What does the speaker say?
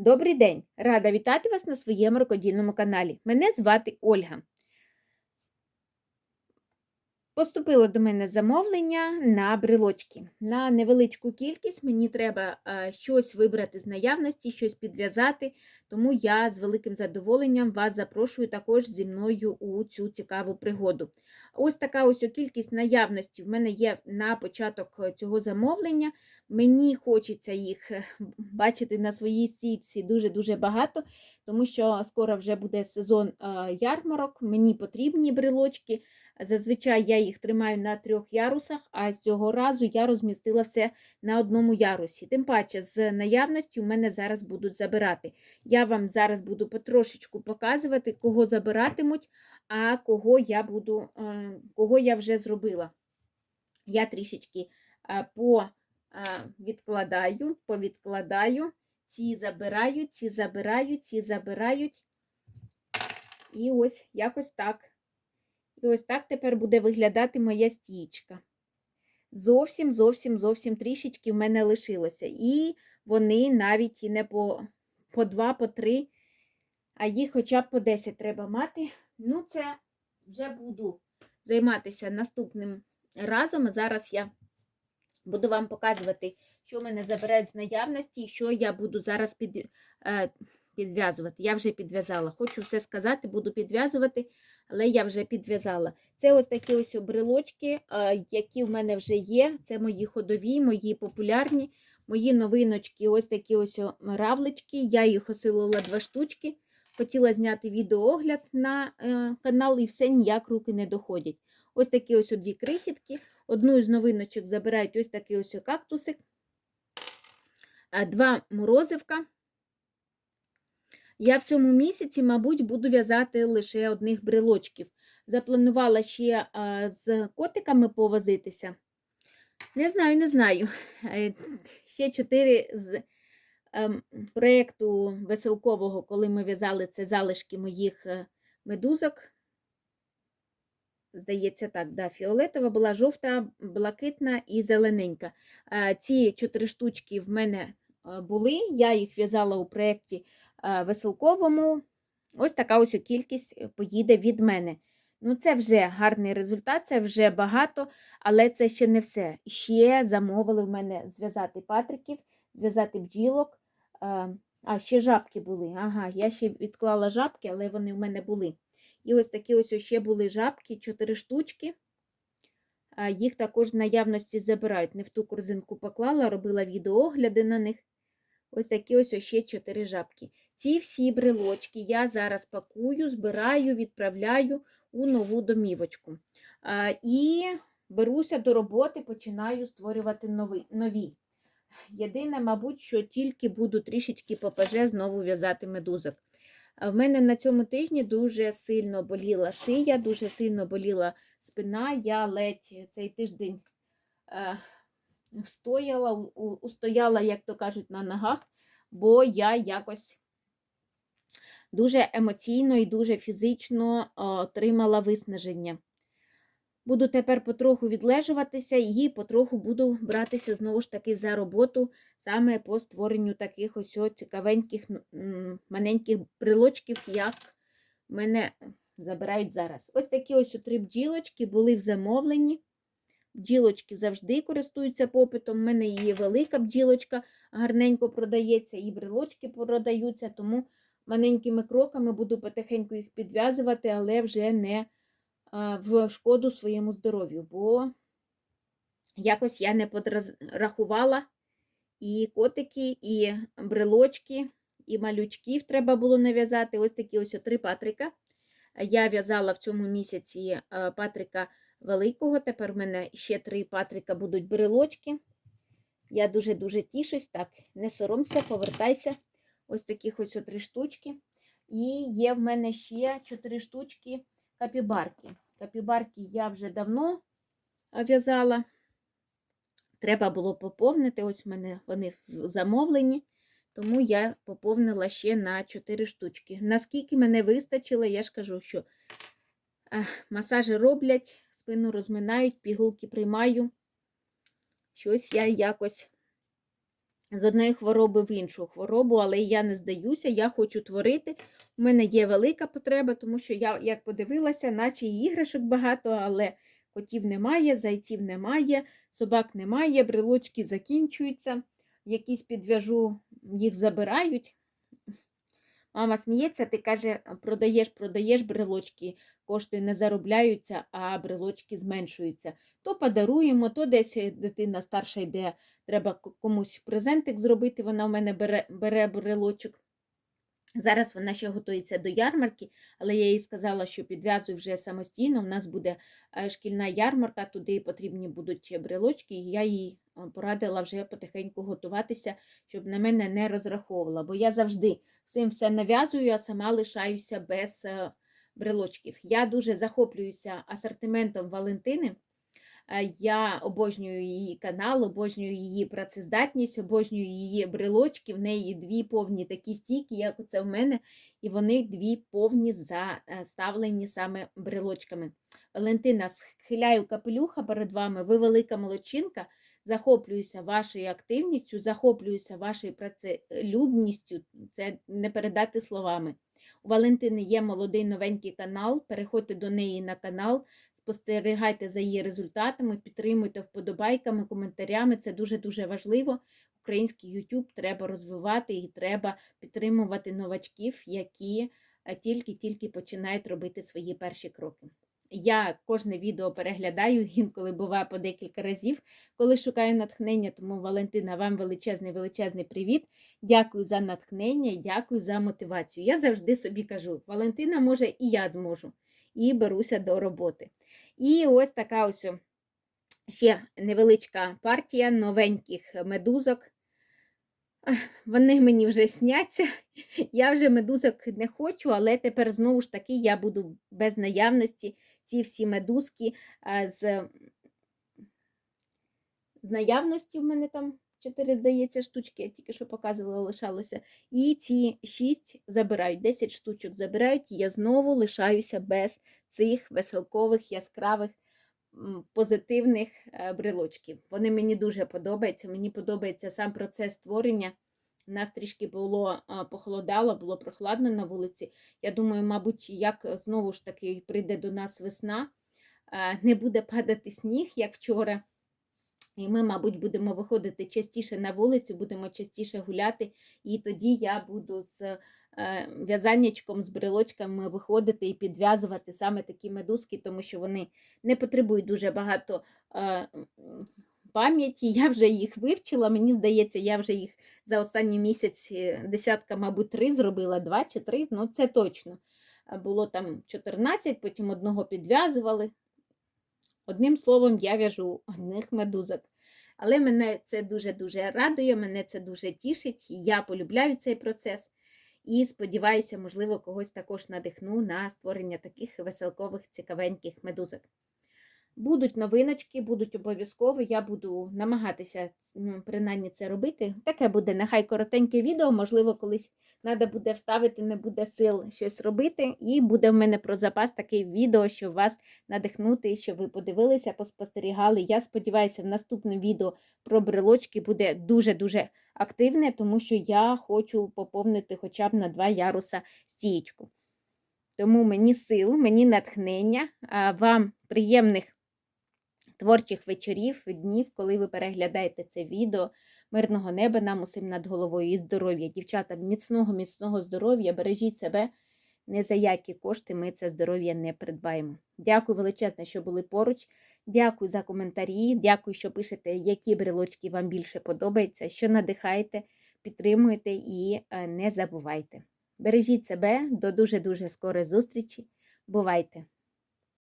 Добрий день! Рада вітати вас на своєму рукодільному каналі. Мене звати Ольга. Поступило до мене замовлення на брелочки. На невеличку кількість мені треба е, щось вибрати з наявності, щось підв'язати, тому я з великим задоволенням вас запрошую також зі мною у цю цікаву пригоду. Ось така ось кількість наявності в мене є на початок е, цього замовлення. Мені хочеться їх е, бачити на своїй стійці дуже-дуже багато, тому що скоро вже буде сезон ярмарок, мені потрібні брелочки. Зазвичай я їх тримаю на трьох ярусах, а цього разу я розмістила все на одному ярусі. Тим паче, з наявності у мене зараз будуть забирати. Я вам зараз буду потрошечку показувати, кого забиратимуть, а кого я буду, е, кого я вже зробила. Я трішечки е, повідкладаю, повідкладаю, ці забирають, ці забирають, ці забирають. І ось якось так. І ось так тепер буде виглядати моя стічка. Зовсім, зовсім, зовсім трішечки в мене лишилося. І вони навіть і не по по два, по три, а їх хоча б по 10 треба мати. Ну, це вже буду займатися наступним разом. Зараз я буду вам показувати, що мене забирають з наявності і що я буду зараз під, е, підв'язувати. Я вже підв'язала. Хочу все сказати, буду підв'язувати але я вже підв'язала. Це ось такі ось брелочки, які в мене вже є. Це мої ходові, мої популярні, мої новиночки, ось такі ось равлички. Я їх осилила два штучки. Хотіла зняти відеоогляд на е, канал, і все ніяк руки не доходять. Ось такі ось дві крихітки. Одну з новиночок забирають ось такий ось кактусик, два морозивка. Я в цьому місяці, мабуть, буду в'язати лише одних брелочків. Запланувала ще з котиками повозитися. Не знаю, не знаю. Е, ще чотири з проєкту веселкового, коли ми в'язали це залишки моїх е, медузок. Здається, так, да, фіолетова була жовта, блакитна і зелененька. Е, ці чотири штучки в мене були, я їх в'язала у проєкті Е, веселковому. Ось така ось кількість е, поїде від мене. Ну, це вже гарний результат, це вже багато, але це ще не все. Ще замовили в мене зв'язати патриків, зв'язати бджілок. А, ще жабки були. Ага, я ще відклала жабки, але вони в мене були. І ось такі ось ще були жабки, чотири штучки. Їх також в наявності забирають. Не в ту корзинку поклала, робила відеоогляди на них. Ось такі ось ще чотири жабки. Ці всі брелочки я зараз пакую, збираю, відправляю у нову домівочку. І беруся до роботи, починаю створювати нові. Єдине, мабуть, що тільки буду трішечки ППЖ знову в'язати медузок. В мене на цьому тижні дуже сильно боліла шия, дуже сильно боліла спина. Я ледь цей тиждень е, встояла, устояла, як то кажуть, на ногах, бо я якось дуже емоційно і дуже фізично отримала виснаження. Буду тепер потроху відлежуватися і потроху буду братися знову ж таки за роботу саме по створенню таких ось цікавеньких маленьких брелочків, як мене забирають зараз. Ось такі ось три бджілочки були в замовленні. Бджілочки завжди користуються попитом. У мене є велика бджілочка, гарненько продається, і брелочки продаються, тому маленькими кроками буду потихеньку їх підв'язувати, але вже не в шкоду своєму здоров'ю, бо якось я не подрахувала і котики, і брелочки, і малючків треба було нав'язати. Ось такі ось три патрика. Я в'язала в цьому місяці патрика великого. Тепер в мене ще три патрика будуть брелочки. Я дуже-дуже тішусь. Так, не соромся, повертайся. Ось таких ось три штучки. І є в мене ще чотири штучки капібарки. Капібарки я вже давно в'язала. Треба було поповнити. Ось в мене вони замовлені. Тому я поповнила ще на 4 штучки. Наскільки мене вистачило, я ж кажу, що масажі роблять, спину розминають, пігулки приймаю. Щось я якось з одної хвороби в іншу хворобу, але я не здаюся, я хочу творити. У мене є велика потреба, тому що я, як подивилася, наче і іграшок багато, але котів немає, зайців немає, собак немає, брелочки закінчуються, якісь підв'яжу, їх забирають. Мама сміється, ти каже, продаєш, продаєш брелочки, кошти не заробляються, а брелочки зменшуються. То подаруємо, то десь е, дитина старша йде, треба комусь презентик зробити, вона в мене бере, бере брелочок. Зараз вона ще готується до ярмарки, але я їй сказала, що підв'язуй вже самостійно. У нас буде е, шкільна ярмарка, туди потрібні будуть брелочки, і я їй е, порадила вже потихеньку готуватися, щоб на мене не розраховувала. Бо я завжди всім все нав'язую, а сама лишаюся без е, брелочків. Я дуже захоплююся асортиментом Валентини. Е, Я обожнюю її канал, обожнюю її працездатність, обожнюю її брелочки. В неї дві повні такі стійки, як оце в мене, і вони дві повні заставлені саме брелочками. Валентина, схиляю капелюха перед вами. Ви велика молодчинка. Захоплююся вашою активністю, захоплююся вашою працелюбністю. Це не передати словами. У Валентини є молодий новенький канал. Переходьте до неї на канал, спостерігайте за її результатами, підтримуйте вподобайками, коментарями. Це дуже-дуже важливо. Український YouTube треба розвивати і треба підтримувати новачків, які е, тільки-тільки починають робити свої перші кроки. Я кожне відео переглядаю, інколи буває по декілька разів, коли шукаю натхнення. Тому, Валентина, вам величезний величезний привіт. Дякую за натхнення дякую за мотивацію. Я завжди собі кажу: Валентина може і я зможу, і беруся до роботи. І ось така ось ще невеличка партія новеньких медузок. Вони мені вже сняться. Я вже медузок не хочу, але тепер знову ж таки я буду без наявності ці всі медузки з, з наявності в мене там 4, здається, штучки, я тільки що показувала, лишалося. І ці 6 забирають, 10 штучок забирають, і я знову лишаюся без цих веселкових, яскравих, позитивних е, брелочків. Вони мені дуже подобаються. Мені подобається сам процес створення. У нас трішки було похолодало, було прохладно на вулиці. Я думаю, мабуть, як знову ж таки прийде до нас весна, не буде падати сніг, як вчора. І ми, мабуть, будемо виходити частіше на вулицю, будемо частіше гуляти, і тоді я буду з е, в'язаннячком, з брелочками виходити і підв'язувати саме такі медузки, тому що вони не потребують дуже багато е, пам'яті. Я вже їх вивчила. Мені здається, я вже їх за останній місяць е, десятка, мабуть, три зробила, два чи три, ну це точно. Було там 14, потім одного підв'язували. Одним словом, я в'яжу одних медузок. Але мене це дуже-дуже радує, мене це дуже тішить. Я полюбляю цей процес і сподіваюся, можливо, когось також надихну на створення таких веселкових, цікавеньких медузок. Будуть новиночки, будуть обов'язково. Я буду намагатися принаймні це робити. Таке буде нехай коротеньке відео, можливо, колись треба буде вставити, не буде сил щось робити. І буде в мене про запас таке відео, щоб вас надихнути, щоб ви подивилися, поспостерігали. Я сподіваюся, в наступному відео про брелочки буде дуже-дуже активне, тому що я хочу поповнити хоча б на два яруса стієчку. Тому мені сил, мені натхнення, вам приємних творчих вечорів, днів, коли ви переглядаєте це відео. Мирного неба нам усім над головою і здоров'я. Дівчата, міцного, міцного здоров'я, бережіть себе. Не за які кошти ми це здоров'я не придбаємо. Дякую величезне, що були поруч. Дякую за коментарі. Дякую, що пишете, які брелочки вам більше подобаються, що надихаєте, підтримуєте і е, не забувайте. Бережіть себе до дуже-дуже скорої зустрічі. Бувайте!